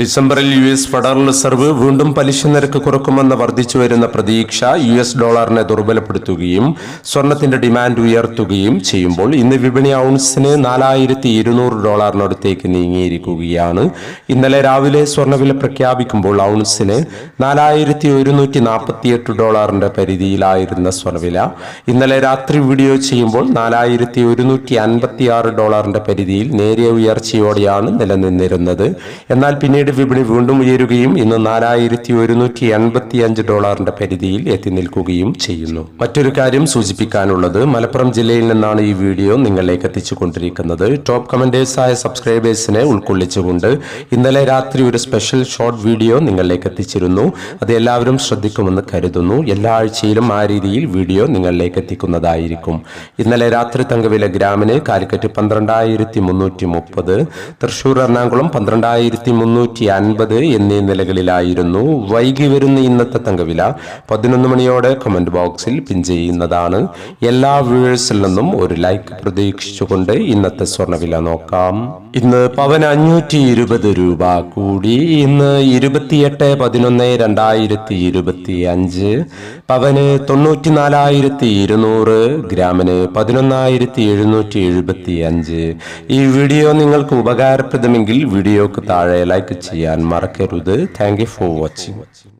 ഡിസംബറിൽ U S federal reserve വീണ്ടും പലിശ നിരക്ക് കുറക്കുമെന്ന് വർദ്ധിച്ചു വരുന്ന പ്രതീക്ഷ യു എസ് ഡോളറിനെ ദുർബലപ്പെടുത്തുകയും സ്വർണത്തിന്റെ ഡിമാൻഡ് ഉയർത്തുകയും ചെയ്യുമ്പോൾ ഇന്ന് വിപണി ഔൺസിന് നാലായിരത്തി ഇരുന്നൂറ് ഡോളറിനടുത്തേക്ക് നീങ്ങിയിരിക്കുകയാണ്. ഇന്നലെ രാവിലെ സ്വർണവില പ്രഖ്യാപിക്കുമ്പോൾ ഔൺസിന് നാലായിരത്തി ഒരുന്നൂറ്റി നാൽപ്പത്തിയെട്ട് ഡോളറിന്റെ പരിധിയിലായിരുന്ന സ്വർണവില ഇന്നലെ രാത്രി വീഡിയോ ചെയ്യുമ്പോൾ നാലായിരത്തി ഒരുന്നൂറ്റി അൻപത്തി ആറ് ഡോളറിന്റെ പരിധിയിൽ നേരിയ ഉയർച്ചയോടെയാണ് നിലനിന്നിരുന്നത്. എന്നാൽ പിന്നീട് വിപണി വീണ്ടും ഉയരുകയും ഇന്ന് നാലായിരത്തി ഒരുന്നൂറ്റി എൺപത്തി അഞ്ച് ഡോളറിന്റെ പരിധിയിൽ എത്തി നിൽക്കുകയും ചെയ്യുന്നു. മറ്റൊരു കാര്യം സൂചിപ്പിക്കാനുള്ളത് മലപ്പുറം ജില്ലയിൽ നിന്നാണ് ഈ വീഡിയോ നിങ്ങളിലേക്ക് എത്തിച്ചുകൊണ്ടിരിക്കുന്നത്. ടോപ്പ് കമന്റേഴ്സായ സബ്സ്ക്രൈബേഴ്സിനെ ഉൾക്കൊള്ളിച്ചുകൊണ്ട് ഇന്നലെ രാത്രി ഒരു സ്പെഷ്യൽ ഷോർട്ട് വീഡിയോ നിങ്ങളിലേക്ക് എത്തിച്ചിരുന്നു. അത് എല്ലാവരും ശ്രദ്ധിക്കുമെന്ന് കരുതുന്നു. എല്ലാ ആഴ്ചയിലും ആ രീതിയിൽ വീഡിയോ നിങ്ങളിലേക്ക് എത്തിക്കുന്നതായിരിക്കും. ഇന്നലെ രാത്രി തങ്കവില ഗ്രാമിന് കാലിക്കറ്റ് പന്ത്രണ്ടായിരത്തി മുന്നൂറ്റി മുപ്പത് തൃശൂർ എറണാകുളം പന്ത്രണ്ടായിരത്തി മുന്നൂറ്റി അൻപത് എന്നീ നിലകളിലായിരുന്നു. വൈകി വരുന്ന ഇന്നത്തെ തങ്കവില പതിനൊന്ന് മണിയോടെ കമന്റ് ബോക്സിൽ പിൻ ചെയ്യുന്നതാണ്. എല്ലാ വ്യൂവേഴ്സിൽ നിന്നും ഒരു ലൈക്ക് പ്രതീക്ഷിച്ചുകൊണ്ട് ഇന്നത്തെ സ്വർണവില നോക്കാം. ഇന്ന് പവൻ അഞ്ഞൂറ്റി ഇരുപത് രൂപ കൂടി. ഇന്ന് ഇരുപത്തിയെട്ട് പതിനൊന്ന് രണ്ടായിരത്തി ഇരുപത്തി അഞ്ച് പവന് തൊണ്ണൂറ്റി നാലായിരത്തി ഇരുന്നൂറ് ഗ്രാമിന് പതിനൊന്നായിരത്തി എഴുന്നൂറ്റി എഴുപത്തി അഞ്ച് ഈ വീഡിയോ നിങ്ങൾക്ക് ഉപകാരപ്രദമെങ്കിൽ വീഡിയോക്ക് താഴെ ലൈക്ക് ചെയ്യാൻ മറക്കരുത്. Thank you for watching